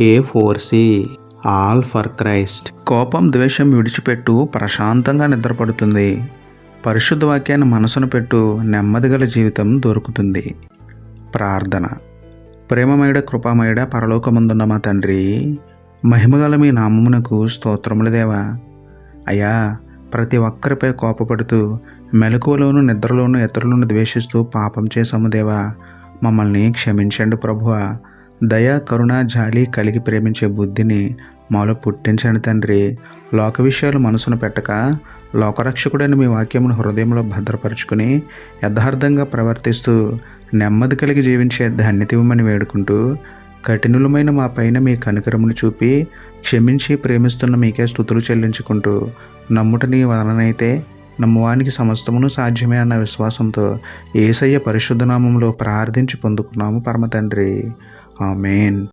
A four C all for Christ కోపం ద్వేషం విడిచిపెట్టు ప్రశాంతంగా నిద్రపడుతుంది. పరిశుద్ధ వాక్యాన్ని మనసును పెట్టు నెమ్మదిగల జీవితం దొరుకుతుంది. ప్రార్థన. ప్రేమమయుడ కృపామయుడ పరలోకముందున్న మా తండ్రి మహిమగల మీ నామమునకు స్తోత్రములు దేవా. అయ్యా ప్రతి ఒక్కరిపై కోపపడుతూ మెలకువలోను నిద్రలోను ఇతరులను ద్వేషిస్తూ పాపం చేసాము దేవా. మమ్మల్ని క్షమించండి ప్రభువా. దయ కరుణ జాలి కలిగి ప్రేమించే బుద్ధిని మాలో పుట్టించండి తండ్రి. లోక విషయాలు మనసును పెట్టక లోకరక్షకుడైన మీ వాక్యమును హృదయంలో భద్రపరుచుకుని యథార్థంగా ప్రవర్తిస్తూ నెమ్మది కలిగి జీవించే ధన్యతివ్వమని వేడుకుంటూ కఠినులమైన మా పైన మీ కనికరమును చూపి క్షమించి ప్రేమిస్తున్న మీకే స్థుతులు చెల్లించుకుంటూ నమ్ముట నీ వలనైతే నమ్మువానికి సమస్తమును సాధ్యమే అన్న విశ్వాసంతో ఏసయ్య పరిశుద్ధనామంలో ప్రార్థించి పొందుకున్నాము పరమ తండ్రి. ஆமேன்.